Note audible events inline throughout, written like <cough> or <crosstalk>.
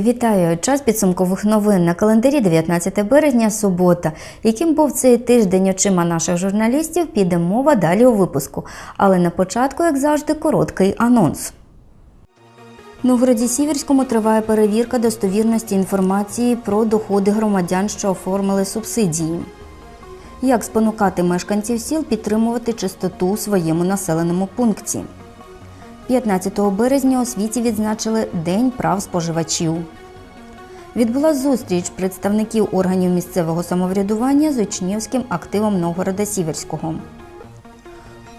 Вітаю! Час підсумкових новин на календарі 19 березня, субота. Яким був цей тиждень очима наших журналістів, піде мова далі у випуску. Але на початку, як завжди, короткий анонс. Новгороді Сіверському триває перевірка достовірності інформації про доходи громадян, що оформили субсидії. Як спонукати мешканців сіл підтримувати чистоту у своєму населеному пункті? 15 березня у світі відзначили День прав споживачів. Відбула зустріч представників органів місцевого самоврядування з учнівським активом Новгорода Сіверського.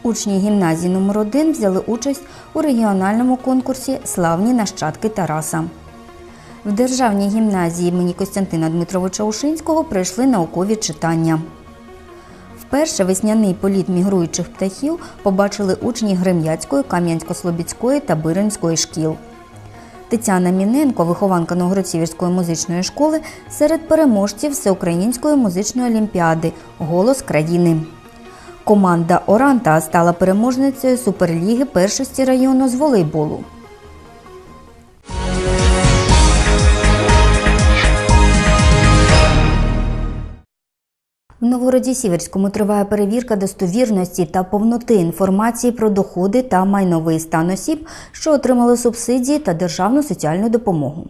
Учні гімназії номер 1 взяли участь у регіональному конкурсі Славні нащадки Тараса. В державній гімназії імені Костянтина Дмитровича Ушинського пройшли наукові читання. Вперше весняний політ мігруючих птахів побачили учні Грем'яцької, Кам'янсько-Слобідської та Биринської шкіл. Тетяна Міненко, вихованка Новгородсіверської музичної школи, серед переможців Всеукраїнської музичної олімпіади Голос країни. Команда Оранта стала переможницею Суперліги першості району з волейболу. В Новгороді Сіверському триває перевірка достовірності та повноти інформації про доходи та майновий стан осіб, що отримали субсидії та державну соціальну допомогу.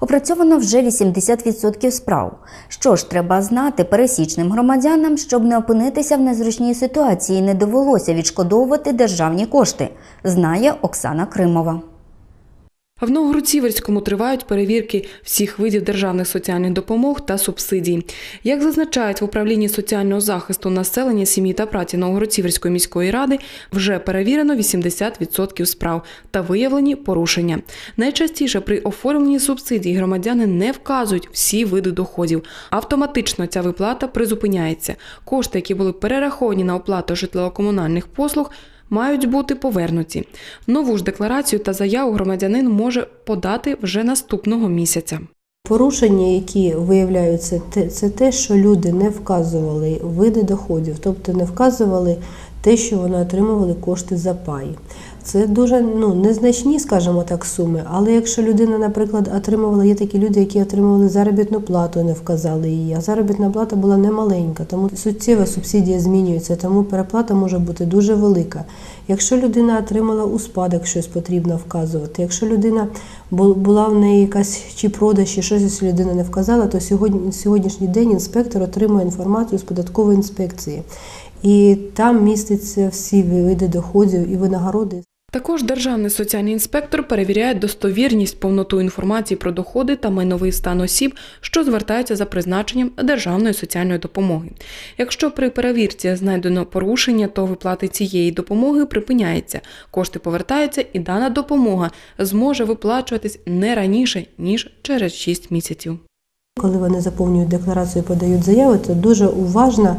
Опрацьовано вже 80% справ. Що ж треба знати пересічним громадянам, щоб не опинитися в незручній ситуації і не довелося відшкодовувати державні кошти, знає Оксана Кримова. В Новгород-Сіверському тривають перевірки всіх видів державних соціальних допомог та субсидій. Як зазначають в управлінні соціального захисту населення, сім'ї та праці Новгород-Сіверської міської ради, вже перевірено 80% справ та виявлені порушення. Найчастіше при оформленні субсидій громадяни не вказують всі види доходів. Автоматично ця виплата призупиняється. Кошти, які були перераховані на оплату житлово-комунальних послуг, мають бути повернуті. Нову ж декларацію та заяву громадянин може подати вже наступного місяця. Порушення, які виявляються, це те, що люди не вказували види доходів, тобто не вказували те, що вони отримували кошти за пай. Це дуже ну, незначні, скажімо так, суми. Але якщо людина, наприклад, отримувала, є такі люди, які отримували заробітну плату, не вказали її, а заробітна плата була немаленька, тому суттєва субсидія змінюється, тому переплата може бути дуже велика. Якщо людина отримала у спадок, щось потрібно вказувати. Якщо людина була в неї якась чи продаж, чи щось людина не вказала, то сьогодні сьогоднішній день інспектор отримує інформацію з податкової інспекції. І там містяться всі види доходів і винагороди. Також державний соціальний інспектор перевіряє достовірність повноту інформації про доходи та майновий стан осіб, що звертаються за призначенням державної соціальної допомоги. Якщо при перевірці знайдено порушення, то виплати цієї допомоги припиняється, кошти повертаються, і дана допомога зможе виплачуватись не раніше ніж через 6 місяців. Коли вони заповнюють декларацію і подають заяви, то дуже уважно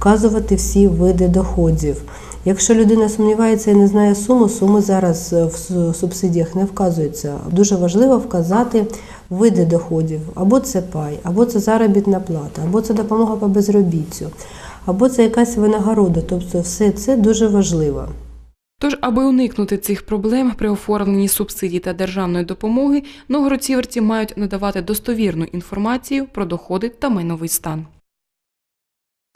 вказувати всі види доходів. Якщо людина сумнівається і не знає суму, суми зараз е, в субсидіях не вказуються. Дуже важливо вказати види доходів. Або це пай, або це заробітна плата, або це допомога по безробіттю, або це якась винагорода. Тобто все це дуже важливо. Тож, аби уникнути цих проблем при оформленні субсидій та державної допомоги, новгородцівці мають надавати достовірну інформацію про доходи та майновий стан.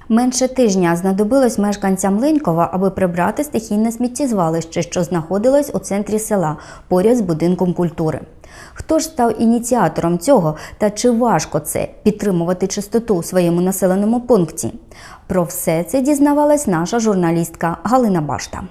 Менше тижня знадобилось мешканцям Ленькова, аби прибрати стихійне сміттєзвалище, що знаходилось у центрі села поряд з будинком культури. Хто ж став ініціатором цього та чи важко це підтримувати чистоту у своєму населеному пункті? Про все це дізнавалась наша журналістка Галина Башта.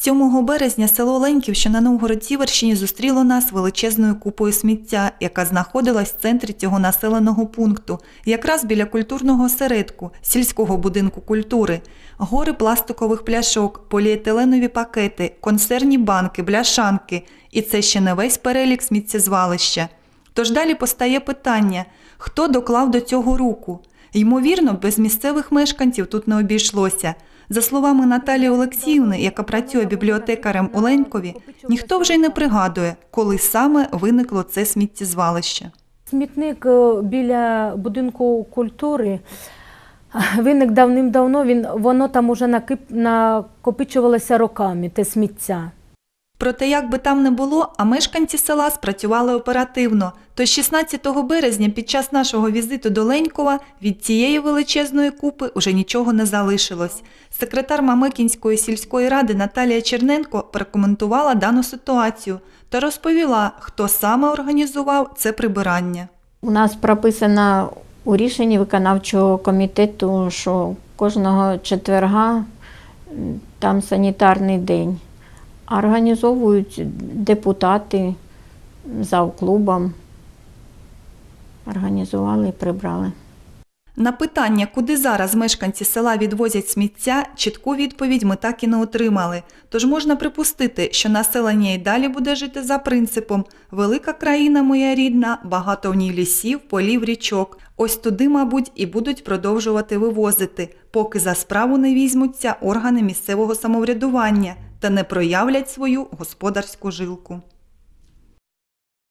7 березня село Леньків, що на Новгород-Сіверщині, зустріло нас величезною купою сміття, яка знаходилась в центрі цього населеного пункту, якраз біля культурного осередку, сільського будинку культури, гори пластикових пляшок, поліетиленові пакети, консервні банки, бляшанки. І це ще не весь перелік сміттєзвалища. Тож далі постає питання, хто доклав до цього руку? Ймовірно, без місцевих мешканців тут не обійшлося. За словами Наталії Олексіївни, яка працює бібліотекарем у Ленькові, ніхто вже й не пригадує, коли саме виникло це сміттєзвалище. Смітник е, біля будинку культури виник давним-давно. Він, воно там уже накопичувалося роками, те сміття. Проте, як би там не було, а мешканці села спрацювали оперативно. Тож 16 березня під час нашого візиту до Ленькова від цієї величезної купи уже нічого не залишилось. Секретар Мамикінської сільської ради Наталія Черненко прокоментувала дану ситуацію та розповіла, хто саме організував це прибирання. У нас прописано у рішенні виконавчого комітету, що кожного четверга там санітарний день. Організовують депутати завклубом. Організували і прибрали. На питання, куди зараз мешканці села відвозять сміття, чітку відповідь ми так і не отримали. Тож можна припустити, що населення і далі буде жити за принципом Велика країна моя рідна, багато в ній лісів, полів, річок. Ось туди, мабуть, і будуть продовжувати вивозити, поки за справу не візьмуться органи місцевого самоврядування та не проявлять свою господарську жилку.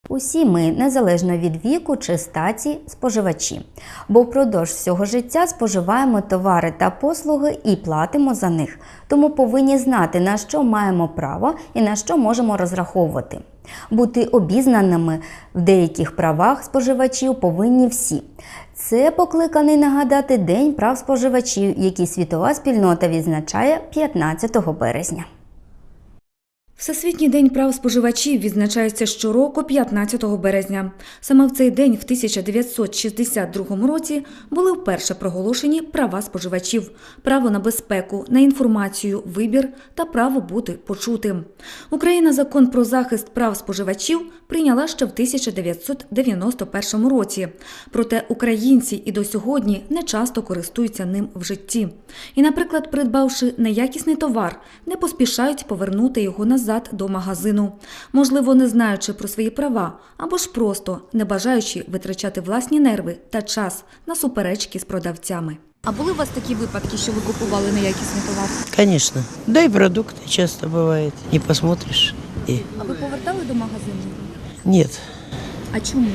Усі ми, незалежно від віку чи статі, споживачі, бо впродовж всього життя споживаємо товари та послуги і платимо за них, тому повинні знати, на що маємо право і на що можемо розраховувати. Бути обізнаними в деяких правах споживачів повинні всі. Це покликаний нагадати День прав споживачів, який світова спільнота відзначає 15 березня. Всесвітній день прав споживачів відзначається щороку 15 березня. Саме в цей день, в 1962 році, були вперше проголошені права споживачів, право на безпеку, на інформацію, вибір та право бути почутим. Україна закон про захист прав споживачів прийняла ще в 1991 році. Проте українці і до сьогодні не часто користуються ним в житті. І, наприклад, придбавши неякісний товар, не поспішають повернути його назад до магазину, можливо, не знаючи про свої права, або ж просто не бажаючи витрачати власні нерви та час на суперечки з продавцями. А були у вас такі випадки, що ви купували неякісний товар? Конечно. Да и продукты часто бывает. Не посмотришь. И А ви повертали до магазину? нет. А чому?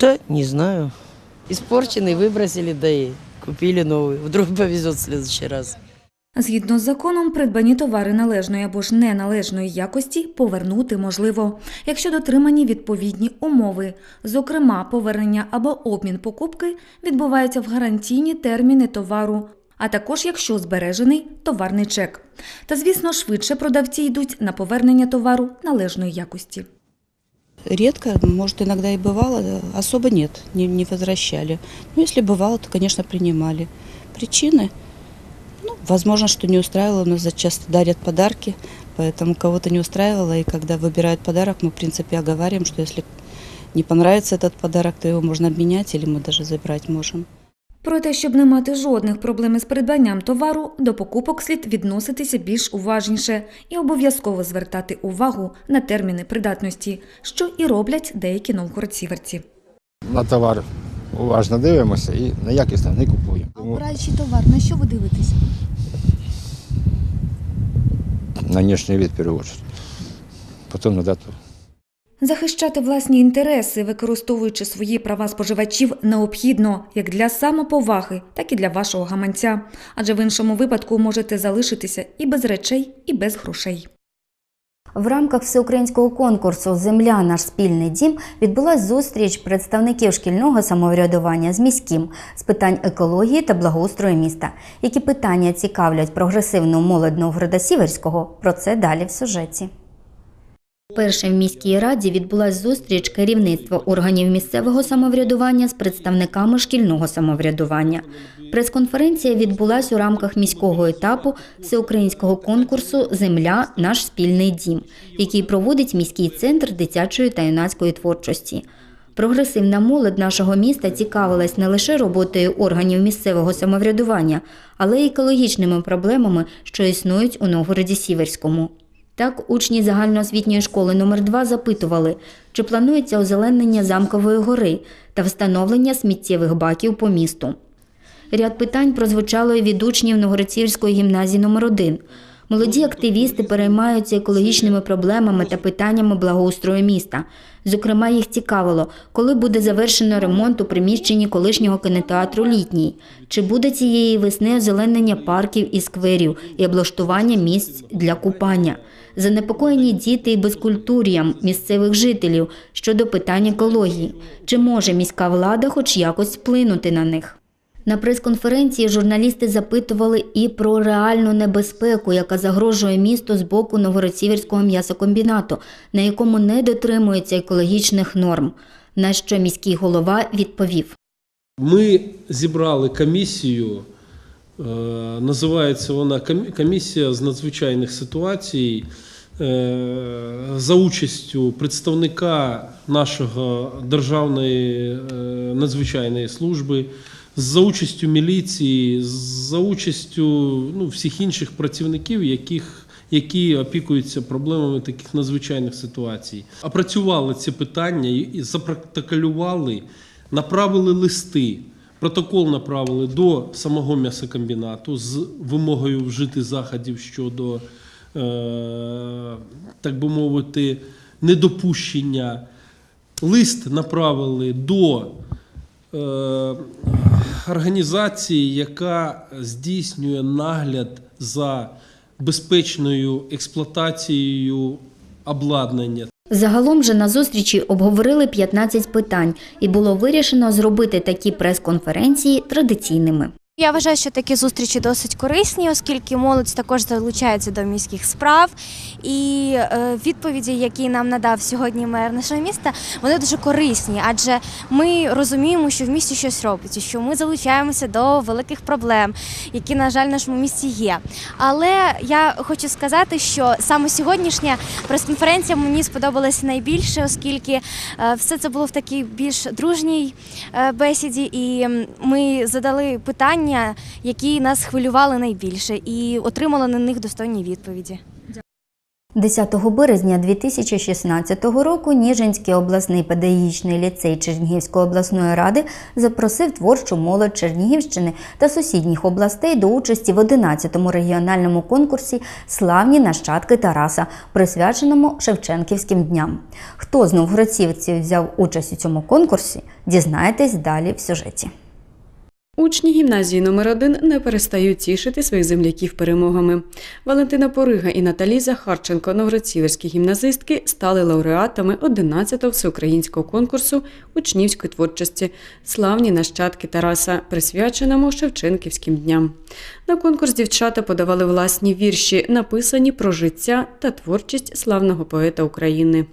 Да, не знаю. Испорченный выбросили, да и купили новый. Вдруг повезет в следующий раз. Згідно з законом, придбані товари належної або ж неналежної якості повернути можливо, якщо дотримані відповідні умови. Зокрема, повернення або обмін покупки відбувається в гарантійні терміни товару, а також якщо збережений товарний чек. Та, звісно, швидше продавці йдуть на повернення товару належної якості. Редко, может, иногда и бывало, да, особо нет, не, не возвращали. Ну, если бывало, то, конечно, принимали. Причины? Ну, возможно, что не устраивало, у нас часто дарят подарки, поэтому кого-то не устраивало, и когда выбирают подарок, мы, в принципе, оговариваем, что если не понравится этот подарок, то его можно обменять или мы даже забрать можем. Проте, щоб не мати жодних проблем із придбанням товару, до покупок слід відноситися більш уважніше і обов'язково звертати увагу на терміни придатності, що і роблять деякі новгородсіверці. На товар уважно дивимося і на якість не купуємо. А обираючи товар, на що ви дивитесь? на внешний вид в першу чергу. Потім на дату. Захищати власні інтереси, використовуючи свої права споживачів, необхідно як для самоповаги, так і для вашого гаманця, адже в іншому випадку можете залишитися і без речей, і без грошей. В рамках всеукраїнського конкурсу Земля наш спільний дім відбулась зустріч представників шкільного самоврядування з міським з питань екології та благоустрою міста. Які питання цікавлять прогресивну молодь Новгорода Сіверського? Про це далі в сюжеті. Перше в міській раді відбулась зустріч керівництва органів місцевого самоврядування з представниками шкільного самоврядування. Прес-конференція відбулась у рамках міського етапу всеукраїнського конкурсу Земля наш спільний дім, який проводить міський центр дитячої та юнацької творчості. Прогресивна молодь нашого міста цікавилась не лише роботою органів місцевого самоврядування, але й екологічними проблемами, що існують у Новгороді Сіверському. Так, учні загальноосвітньої школи номер 2 запитували, чи планується озеленення замкової гори та встановлення сміттєвих баків по місту. Ряд питань прозвучало і від учнів Новгородцівської гімназії номер 1 Молоді активісти переймаються екологічними проблемами та питаннями благоустрою міста. Зокрема, їх цікавило, коли буде завершено ремонт у приміщенні колишнього кінотеатру Літній, чи буде цієї весни озеленення парків і скверів і облаштування місць для купання. Занепокоєні діти і безкультур'ям місцевих жителів щодо питань екології. Чи може міська влада хоч якось вплинути на них? На прес-конференції журналісти запитували і про реальну небезпеку, яка загрожує місту з боку Новгород-Сіверського м'ясокомбінату, на якому не дотримуються екологічних норм. На що міський голова відповів. Ми зібрали комісію, е, називається вона ком- комісія з надзвичайних ситуацій е, за участю представника нашого державної е, надзвичайної служби, за участю міліції, за участю ну, всіх інших працівників, яких які опікуються проблемами таких надзвичайних ситуацій. Опрацювали ці питання і запротоколювали, направили листи. Протокол направили до самого м'ясокомбінату з вимогою вжити заходів щодо, е, так би мовити, недопущення. Лист направили до організації, яка здійснює нагляд за безпечною експлуатацією обладнання. Загалом же на зустрічі обговорили 15 питань, і було вирішено зробити такі прес-конференції традиційними. Я вважаю, що такі зустрічі досить корисні, оскільки молодь також залучається до міських справ. І е, відповіді, які нам надав сьогодні мер нашого міста, вони дуже корисні, адже ми розуміємо, що в місті щось робиться, що ми залучаємося до великих проблем, які, на жаль, в нашому місті є. Але я хочу сказати, що саме сьогоднішня прес-конференція мені сподобалася найбільше, оскільки е, все це було в такій більш дружній е, бесіді, і ми задали питання, які нас хвилювали найбільше, і отримали на них достойні відповіді. 10 березня 2016 року Ніжинський обласний педагогічний ліцей Чернігівської обласної ради запросив творчу молодь Чернігівщини та сусідніх областей до участі в 11-му регіональному конкурсі Славні нащадки Тараса, присвяченому Шевченківським дням. Хто з новгородцівців взяв участь у цьому конкурсі, дізнаєтесь далі в сюжеті. Учні гімназії номер 1 не перестають тішити своїх земляків перемогами. Валентина Порига і Наталі Захарченко, новгородцівські гімназистки, стали лауреатами 11-го всеукраїнського конкурсу учнівської творчості Славні нащадки Тараса, присвяченому Шевченківським дням. На конкурс дівчата подавали власні вірші, написані про життя та творчість славного поета України.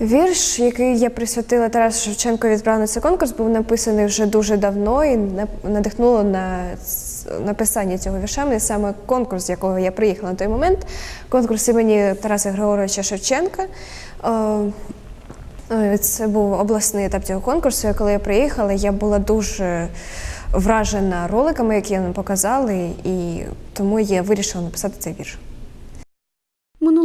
Вірш, який я присвятила Тарасу Шевченку відправ на цей конкурс, був написаний вже дуже давно і на- надихнуло на написання цього вірша. Мене саме конкурс, з якого я приїхала на той момент. Конкурс імені Тараса Григоровича Шевченка. Е, е, Це був обласний етап цього конкурсу. Коли я приїхала, я була дуже вражена роликами, які нам показали, і тому я вирішила написати цей вірш.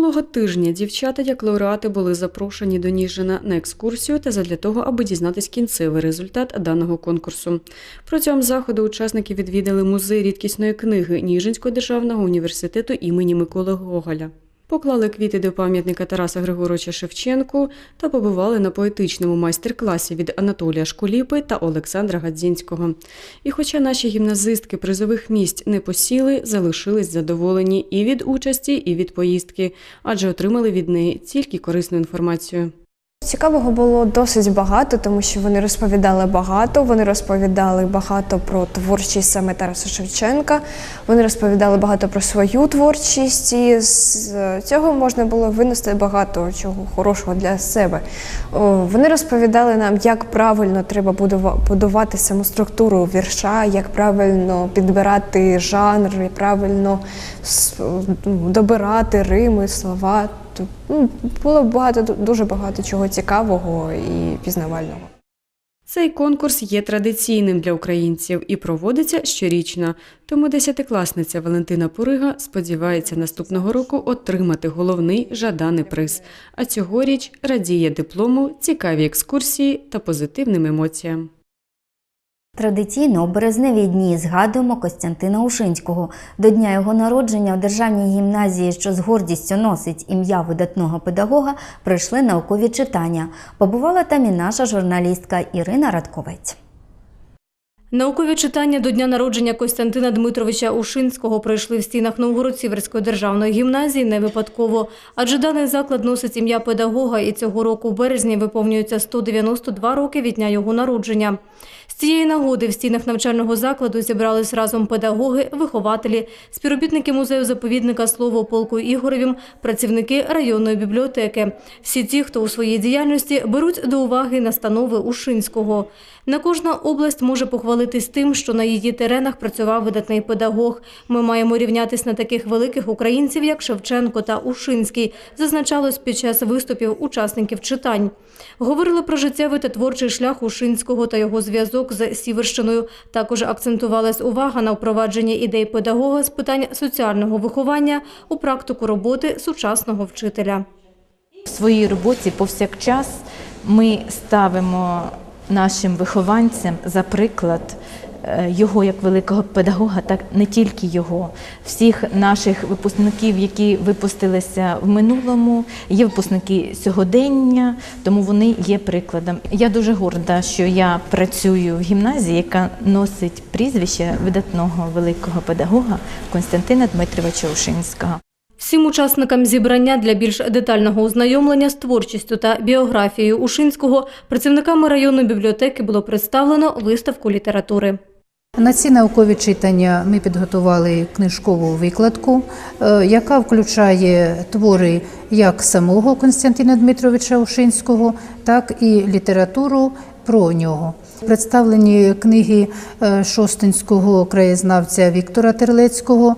Минулого тижня дівчата, як лауреати, були запрошені до Ніжина на екскурсію та задля того, аби дізнатись кінцевий результат даного конкурсу. Протягом заходу учасники відвідали музей рідкісної книги Ніжинського державного університету імені Миколи Гоголя. Поклали квіти до пам'ятника Тараса Григоровича Шевченку та побували на поетичному майстер-класі від Анатолія Шкуліпи та Олександра Гадзінського. І хоча наші гімназистки призових місць не посіли, залишились задоволені і від участі, і від поїздки, адже отримали від неї тільки корисну інформацію. Цікавого було досить багато, тому що вони розповідали багато. Вони розповідали багато про творчість саме Тараса Шевченка. Вони розповідали багато про свою творчість, і з цього можна було винести багато чого хорошого для себе. Вони розповідали нам, як правильно треба будувати саму структуру вірша, як правильно підбирати жанр, правильно добирати рими, слова. Тут, ну, було багато дуже багато чого цікавого і пізнавального. Цей конкурс є традиційним для українців і проводиться щорічно. Тому десятикласниця Валентина Пурига сподівається наступного року отримати головний жаданий приз. А цьогоріч радіє диплому, цікаві екскурсії та позитивним емоціям. Традиційно у березневі дні згадуємо Костянтина Ушинського. До дня його народження в державній гімназії, що з гордістю носить ім'я видатного педагога, пройшли наукові читання. Побувала там і наша журналістка Ірина Радковець. Наукові читання до дня народження Костянтина Дмитровича Ушинського пройшли в стінах Новгород-Сіверської державної гімназії не випадково, адже даний заклад носить ім'я педагога і цього року в березні виповнюється 192 роки від дня його народження. З цієї нагоди в стінах навчального закладу зібрались разом педагоги, вихователі, співробітники музею заповідника Слово полку Ігоревім, працівники районної бібліотеки. Всі ті, хто у своїй діяльності беруть до уваги настанови Ушинського. Не кожна область може похвалитись тим, що на її теренах працював видатний педагог. Ми маємо рівнятись на таких великих українців, як Шевченко та Ушинський, зазначалось під час виступів учасників читань. Говорили про життєвий та творчий шлях Ушинського та його зв'язок з Сіверщиною. Також акцентувалась увага на впровадженні ідей педагога з питань соціального виховання у практику роботи сучасного вчителя. В своїй роботі повсякчас ми ставимо нашим вихованцям за приклад е, його як великого педагога, так не тільки його, всіх наших випускників, які випустилися в минулому, є випускники сьогодення, тому вони є прикладом. Я дуже горда, що я працюю в гімназії, яка носить прізвище видатного великого педагога Константина Дмитровича Ушинського. Всім учасникам зібрання для більш детального ознайомлення з творчістю та біографією Ушинського працівниками районної бібліотеки було представлено виставку літератури. На ці наукові читання ми підготували книжкову викладку, е, яка включає твори як самого Константина Дмитровича Ушинського, так і літературу про нього. Представлені книги е, шостинського краєзнавця Віктора Терлецького.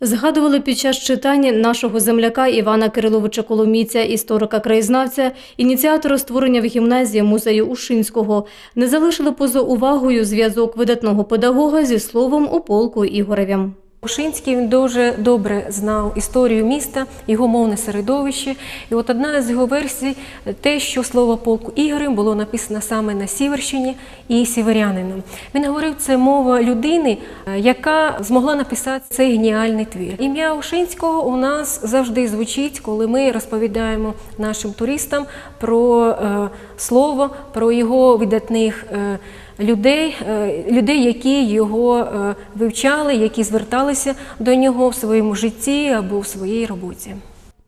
Згадували під час читання нашого земляка Івана Кириловича Коломійця, історика-краєзнавця, ініціатора створення в гімназії музею Ушинського. Не залишили поза увагою зв'язок видатного педагога зі словом у полку Ігоревім. Ушинський він дуже добре знав історію міста, його мовне середовище. І от одна з його версій те, що слово полку Ігорем було написано саме на Сіверщині і сіверянином. Він говорив, це мова людини, е, яка змогла написати цей геніальний твір. Ім'я Ушинського у нас завжди звучить, коли ми розповідаємо нашим туристам про е, слово, про його видатних. Людей, е, людей, які його е, вивчали, які зверталися до нього в своєму житті або в своїй роботі.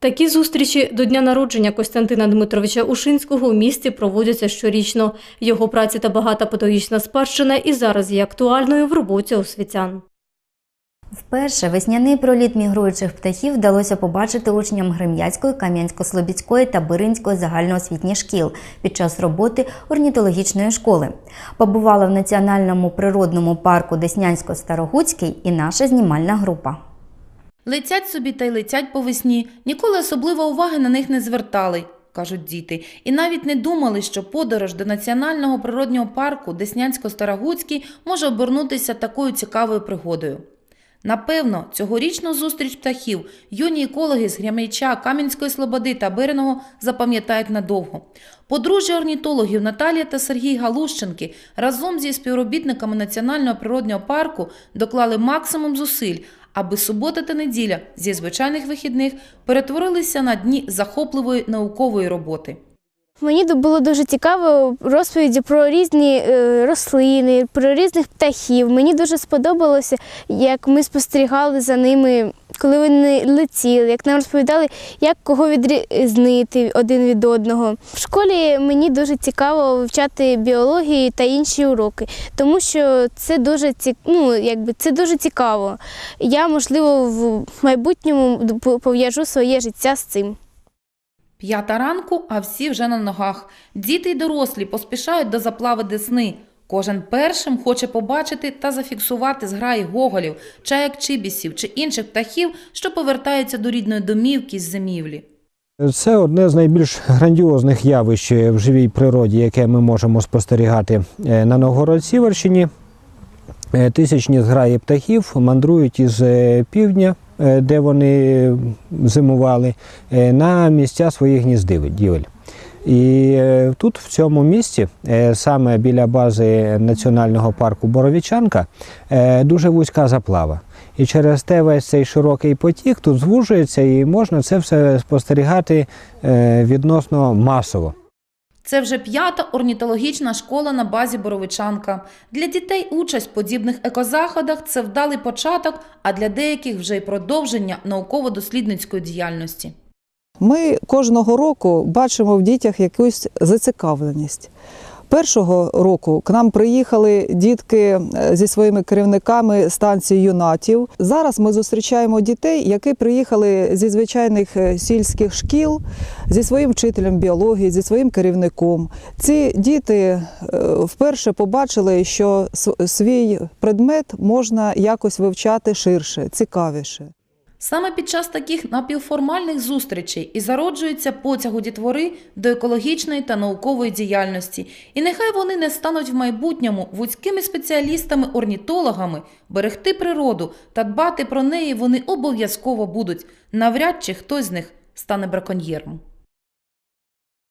Такі зустрічі до дня народження Костянтина Дмитровича Ушинського в місті проводяться щорічно. Його праця та багата педагогічна спадщина і зараз є актуальною в роботі освітян. Вперше весняний проліт мігруючих птахів вдалося побачити учням Грем'яцької, Кам'янсько-Слобідської та Биринської загальноосвітніх шкіл під час роботи орнітологічної школи. Побувала в національному природному парку Деснянсько-Старогуцький і наша знімальна група. Летять собі та й летять по весні, ніколи особливо уваги на них не звертали, кажуть діти, і навіть не думали, що подорож до національного природнього парку Деснянсько-Старогуцький може обернутися такою цікавою пригодою. Напевно, цьогорічну зустріч птахів юні екологи з Грямяча, Кам'янської Слободи та Бириного запам'ятають надовго. Подружжя орнітологів Наталія та Сергій Галущенки разом зі співробітниками Національного природнього парку доклали максимум зусиль, аби субота та неділя зі звичайних вихідних перетворилися на дні захопливої наукової роботи. Мені було дуже цікаво розповіді про різні е, рослини, про різних птахів. Мені дуже сподобалося, як ми спостерігали за ними, коли вони летіли, як нам розповідали, як кого відрізнити один від одного. В школі мені дуже цікаво вивчати біологію та інші уроки, тому що це дуже ці... ну, якби це дуже цікаво. Я, можливо, в майбутньому пов'яжу своє життя з цим. П'ята ранку, а всі вже на ногах. Діти й дорослі поспішають до заплави Десни. Кожен першим хоче побачити та зафіксувати зграї гоголів, чаяк чибісів чи інших птахів, що повертаються до рідної домівки з зимівлі. Це одне з найбільш грандіозних явищ в живій природі, яке ми можемо спостерігати е, на Новгород-Сіверщині. Е, Тисячні зграї птахів мандрують із е, півдня, е, де вони зимували, на місця своїх гніздівель. І тут, в цьому місці, саме біля бази національного парку Боровічанка, дуже вузька заплава. І через те весь цей широкий потік тут звужується, і можна це все спостерігати відносно масово. Це вже п'ята орнітологічна школа на базі Боровичанка. Для дітей участь в подібних екозаходах це вдалий початок, а для деяких вже й продовження науково-дослідницької діяльності. Ми кожного року бачимо в дітях якусь зацікавленість. Першого року к нам приїхали дітки е, зі своїми керівниками станції юнатів. Зараз ми зустрічаємо дітей, які приїхали зі звичайних е, сільських шкіл зі своїм вчителем біології, зі своїм керівником. Ці діти е, вперше побачили, що свій предмет можна якось вивчати ширше, цікавіше. Саме під час таких напівформальних зустрічей і зароджується потяг у дітвори до екологічної та наукової діяльності. І нехай вони не стануть в майбутньому вузькими спеціалістами-орнітологами, берегти природу та дбати про неї вони обов'язково будуть. Навряд чи хтось з них стане браконьєром.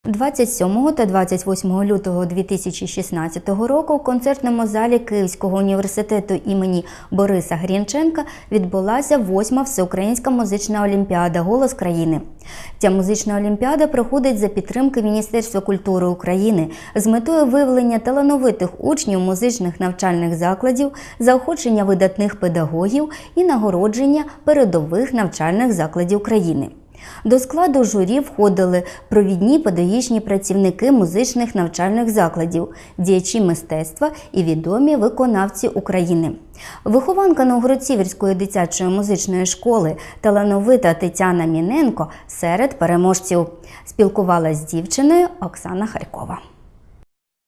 27 та 28 лютого 2016 року в концертному залі Київського університету імені Бориса Грінченка відбулася восьма всеукраїнська музична олімпіада Голос країни. Ця музична олімпіада проходить за підтримки Міністерства культури України з метою виявлення талановитих учнів музичних навчальних закладів, заохочення видатних педагогів і нагородження передових навчальних закладів країни. До складу журі входили провідні педагогічні працівники музичних навчальних закладів, діячі мистецтва і відомі виконавці України. Вихованка Новгород-Сіверської дитячої музичної школи талановита Тетяна Міненко серед переможців. Спілкувалась з дівчиною Оксана Харькова.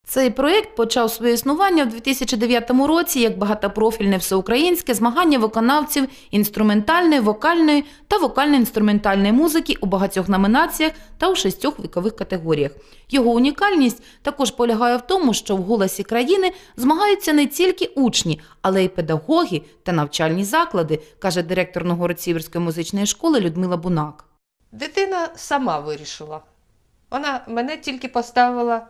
Цей проєкт почав своє існування в 2009 році як багатопрофільне всеукраїнське змагання виконавців інструментальної, вокальної та вокально-інструментальної музики у багатьох номінаціях та у шістьох вікових категоріях. Його унікальність також полягає в тому, що в голосі країни змагаються не тільки учні, але й педагоги та навчальні заклади, каже директор Новгород-Сіверської музичної школи Людмила Бунак. Дитина сама вирішила. Вона мене тільки поставила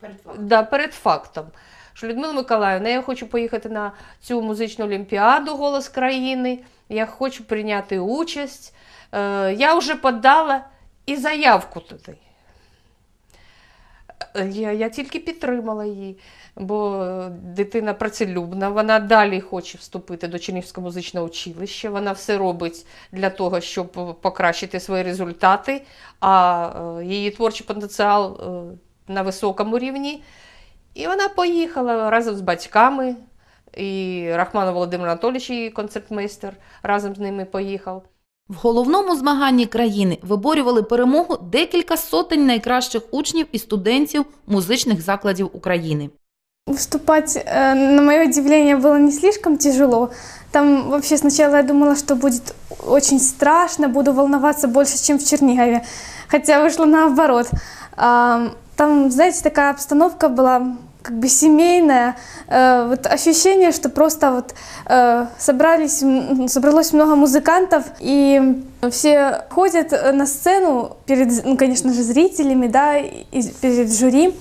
перед фактом. Да, перед фактом. Що Людмила Миколаївна, я хочу поїхати на цю музичну олімпіаду Голос країни, я хочу прийняти участь. Е, я вже подала і заявку туди. Е, Я, я тільки підтримала її, бо дитина працелюбна, вона далі хоче вступити до Чернігівського музичного училища. Вона все робить для того, щоб покращити свої результати, а е, її творчий потенціал е, на високому рівні. І вона поїхала разом з батьками. І Рахманов Володимир Анатолійович, її концертмейстер, разом з ними поїхав. В головному змаганні країни виборювали перемогу декілька сотень найкращих учнів і студентів музичних закладів України. Выступать, э, на мое удивление, было не слишком тяжело. Там вообще сначала я думала, что будет очень страшно, буду волноваться больше, чем в Чернигове. Хотя вышло наоборот. Там, знаете, такая обстановка была как бы семейная, Э, вот ощущение, что просто вот э, собрались, собралось много музыкантов, и все ходят э, на сцену перед, ну, конечно же, зрителями, да, и перед жюри,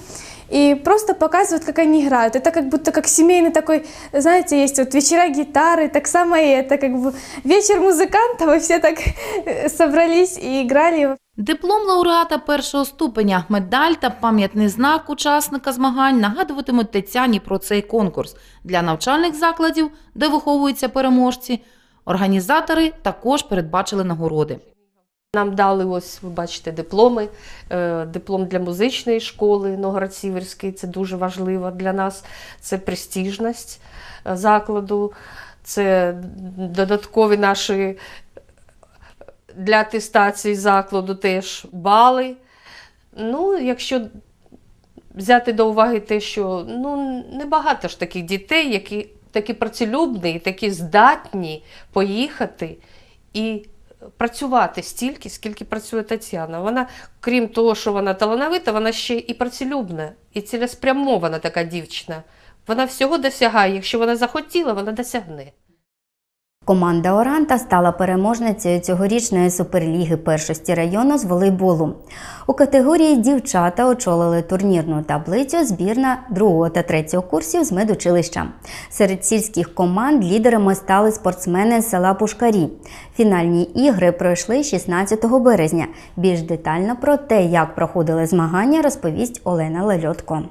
и просто показывают, как они играют. Это как будто как семейный такой, знаете, есть вот вечера гитары, так само и это как бы вечер музыкантов, и все так <laughs> собрались и играли. Диплом лауреата першого ступеня, медаль та пам'ятний знак учасника змагань нагадуватимуть Тетяні про цей конкурс для навчальних закладів, де виховуються переможці. Організатори також передбачили нагороди. Нам дали ось, ви бачите, дипломи. Е, Диплом для музичної школи Новгород-Сіверський. Це дуже важливо для нас. Це престижність е, закладу, це додаткові наші для атестації закладу теж бали. Ну, якщо взяти до уваги те, що ну, небагато ж таких дітей, які такі працелюбні, такі здатні поїхати і працювати стільки, скільки працює Тетяна. Вона, крім того, що вона талановита, вона ще і працелюбна, і цілеспрямована така дівчина. Вона всього досягає. Якщо вона захотіла, вона досягне. Команда Оранта стала переможницею цьогорічної суперліги першості району з волейболу. У категорії дівчата очолили турнірну таблицю збірна другого та третього курсів з медучилища. Серед сільських команд лідерами стали спортсмени з села Пушкарі. Фінальні ігри пройшли 16 березня. Більш детально про те, як проходили змагання, розповість Олена Лельотко.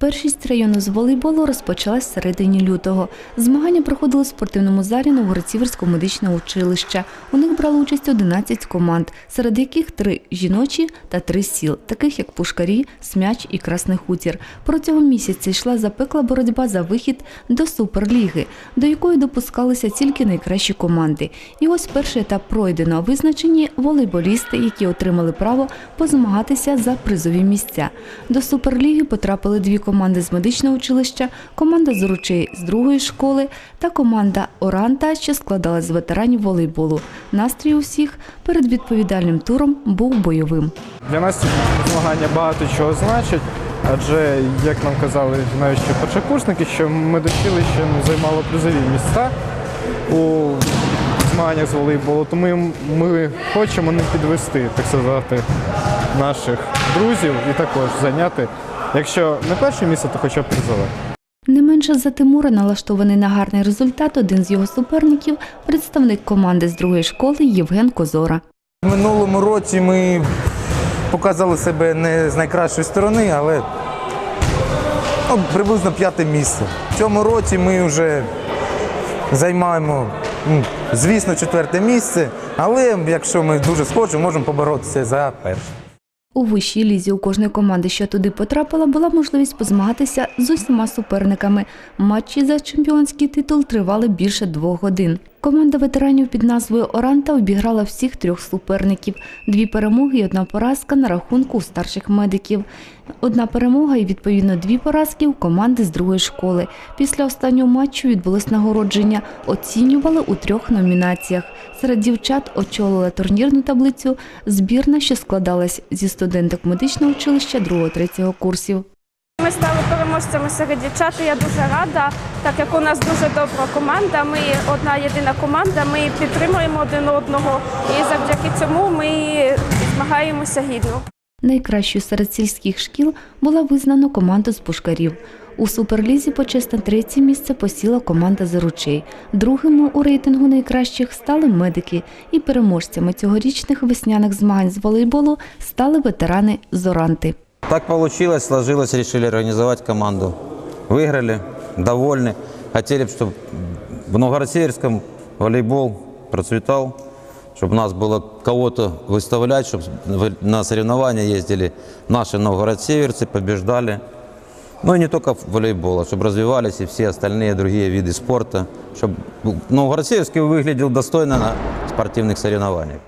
Першість району з волейболу розпочалась в середині лютого. Змагання проходили в спортивному залі Новгородцівського медичного училища. У них брали участь 11 команд, серед яких три жіночі та три сіл, таких як Пушкарі, Смяч і Красний Хутір. Протягом місяця йшла запекла боротьба за вихід до суперліги, до якої допускалися тільки найкращі команди. І ось перший етап пройдено. Визначені волейболісти, які отримали право позмагатися за призові місця. До суперліги потрапили дві команди з медичного училища, команда з ручей з другої школи та команда Оранта, що складалась з ветеранів волейболу. Настрій усіх перед відповідальним туром був бойовим. Для нас змагання багато чого значать, адже, як нам казали навіть ще першокурсники, що медучилище займало призові місця у змаганнях з волейболу, тому ми хочемо не підвести, так сказати, наших друзів і також зайняти, якщо не перше місце, то хоча б призове. Не менше за Тимура налаштований на гарний результат один з його суперників, представник команди з другої школи Євген Козора. В минулому році ми показали себе не з найкращої сторони, але ну, приблизно п'яте місце. В цьому році ми вже займаємо, ну, звісно, четверте місце, але якщо ми дуже схочемо, можемо поборотися за перше. У вищій лізі у кожної команди, що туди потрапила, була можливість позмагатися з усіма суперниками. Матчі за чемпіонський титул тривали більше двох годин. Команда ветеранів під назвою Оранта обіграла всіх трьох суперників. Дві перемоги і одна поразка на рахунку у старших медиків. Одна перемога і відповідно дві поразки у команди з другої школи. Після останнього матчу відбулось нагородження. Оцінювали у трьох номінаціях. Серед дівчат очолила турнірну таблицю збірна, що складалась зі студенток медичного училища 2-3 курсів. Ми стали переможцями серед дівчат. Я дуже рада, так як у нас дуже добра команда. Ми одна єдина команда. Ми підтримуємо один одного, і завдяки цьому ми змагаємося гідно. Найкращою серед сільських шкіл була визнана команда з пушкарів. У суперлізі почесне третє місце посіла команда «Заручей». Другими у рейтингу найкращих стали медики. І переможцями цьогорічних весняних змагань з волейболу стали ветерани Зоранти. Так получилось, сложилось, решили организовать команду. Выиграли, довольны. Хотели, чтобы в Новгород-Северском волейбол процветал, чтобы нас было кого-то выставлять, чтобы на соревнования ездили наши новгород-северцы, побеждали. Ну и не только в волейбол, а чтобы развивались и все остальные другие виды спорта, чтобы Новгород-Северский выглядел достойно на спортивных соревнованиях.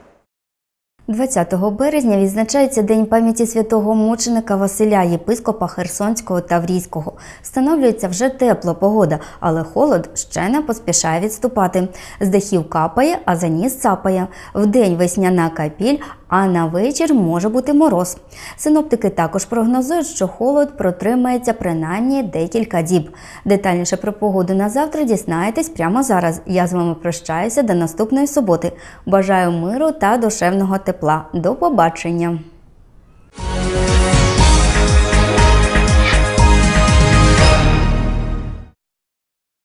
20 березня відзначається День пам'яті святого мученика Василя, єпископа Херсонського та Врійського. Встановлюється вже тепла погода, але холод ще не поспішає відступати. З дахів капає, а за ніс цапає. Вдень весняна капіль, а на вечір може бути мороз. Синоптики також прогнозують, що холод протримається принаймні декілька діб. Детальніше про погоду на завтра дізнаєтесь прямо зараз. Я з вами прощаюся до наступної суботи. Бажаю миру та душевного тепла. До побачення!